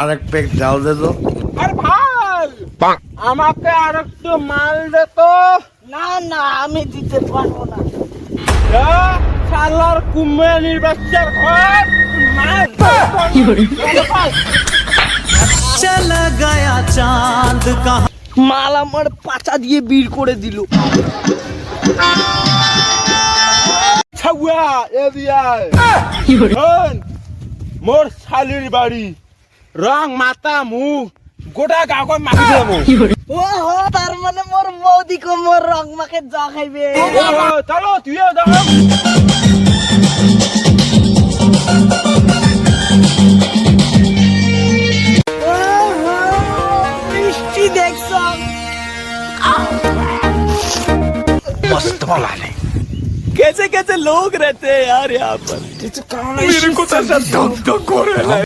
আরেক পেক জাল দে তো। আর ভাই আমাকে আর একটু মাল দে তো। না না আমি দিতে পারব না। মাল চাঁদ মাল আমার পাচা দিয়ে বীর করে দিল। ছাউয়া মোর শালির বাড়ি। রং মাথা মুখ গোটা গাঁও মাখি দেবো ও হো তার মানে মোর বৌদি কো মোর রং মাখে যা খাইবে চলো তুইও যাও ও হো, মিষ্টি দেখছ कैसे कैसे लोग रहते हैं यार यहाँ पर मेरे को तो ऐसा धक धक हो रहा है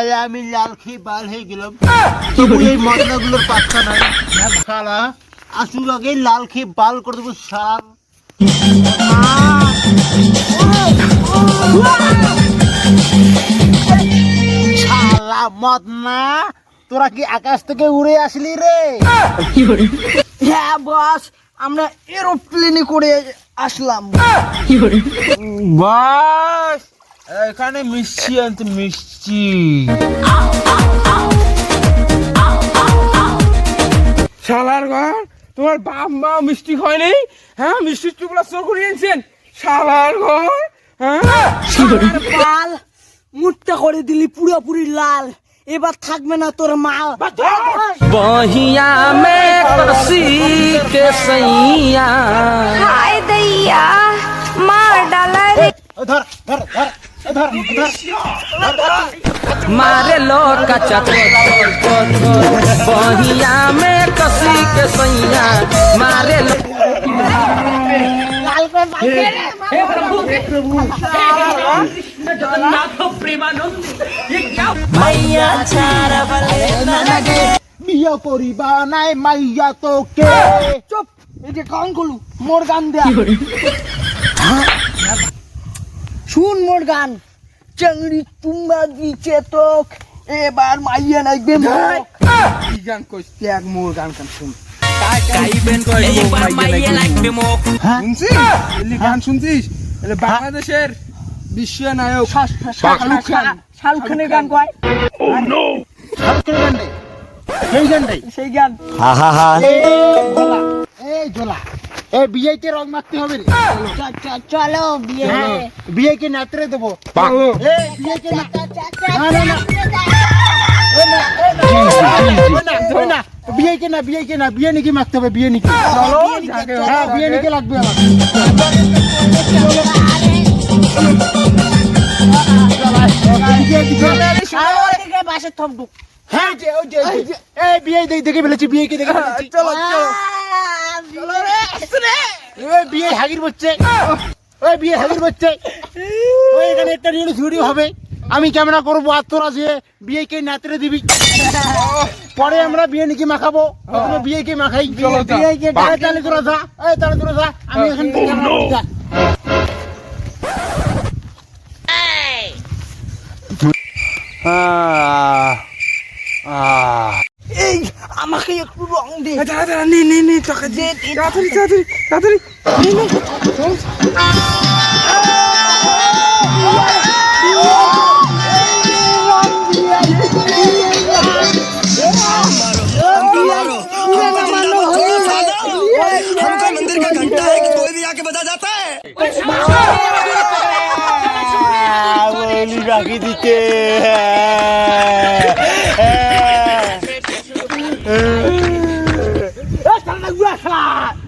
শালা আমি লাল খেয়ে বাল হয়ে গেলাম। তবু এই পাত্তা নাই। আসুর আগে লাল খেয়ে বাল করে দেবো সার মদনা তোরা কি আকাশ থেকে উড়ে আসলি রে? হ্যাঁ বস আমরা এরোপ্লেনে করে আসলাম। বাস এখানে মিষ্টি আনতে মিষ্টি। শালার ঘর তোমার বাপ মা মিষ্টি খয়নি? হ্যাঁ মিষ্টির টুকরা চোর করে এনেছেন। শালার ঘর হ্যাঁ? লাল মুটটা করে দিলি পুরোপুরি লাল। এবার থাকবে না তোর মাল। বহিয়া মে কসি কে সাইয়া। হায় দইয়া মা ডালারে। ধর ধর ধর। मारे लो कचा बहिया में कसी के सैया मारे लो বিয়ে করিবা নাই মাইয়া তোকে চুপ এই যে গান করলু মোর গান দেয়া শুন মোর গান চেংড়ি তুম্বা দিছে তোক। এবার মাইয়া নাইবে কি গান কইস ত্যাগ মোর গান কান? শুন শুনছিস? গান শুনছিস? বাংলাদেশের বিশ্ব নায়ক শাহরুখ খান। শাহরুখ খানের গান কয়? শাহরুখের গান নেই। সেই গান নেই। সেই গান। এই জোলা রং হবে রে। চলো বিয়ে নাতরে দেবো। না না না বিয়েকে না বিয়ে নিকে হবে নিকে হ্যাঁ নিকে লাগবে আমার বিয়ে দেখে দেখে ফেলেছি। চলো। বিয়ে হাগির বচ্ছে। ওই বিয়ে হাগির বচ্ছে। ওই এখানে একটা রিল ভিডিও হবে। আমি ক্যামেরা করব আর তোরা যে বিয়েকে নাতরে দিবি। পরে আমরা বিয়ে নিকে মাখাবো। প্রথমে বিয়েকে মাখাই। বিয়েকে তাহলে তোরা যা। এই তাহলে তোরা যা। আমি এখান থেকে। এই। আমাকে একটু রং দে। দাঁড়া দাঁড়া নে নে নে টাকা দে। তাড়াতাড়ি তাড়াতাড়ি তাড়াতাড়ি। নে, নে, রাখি দিতে। พล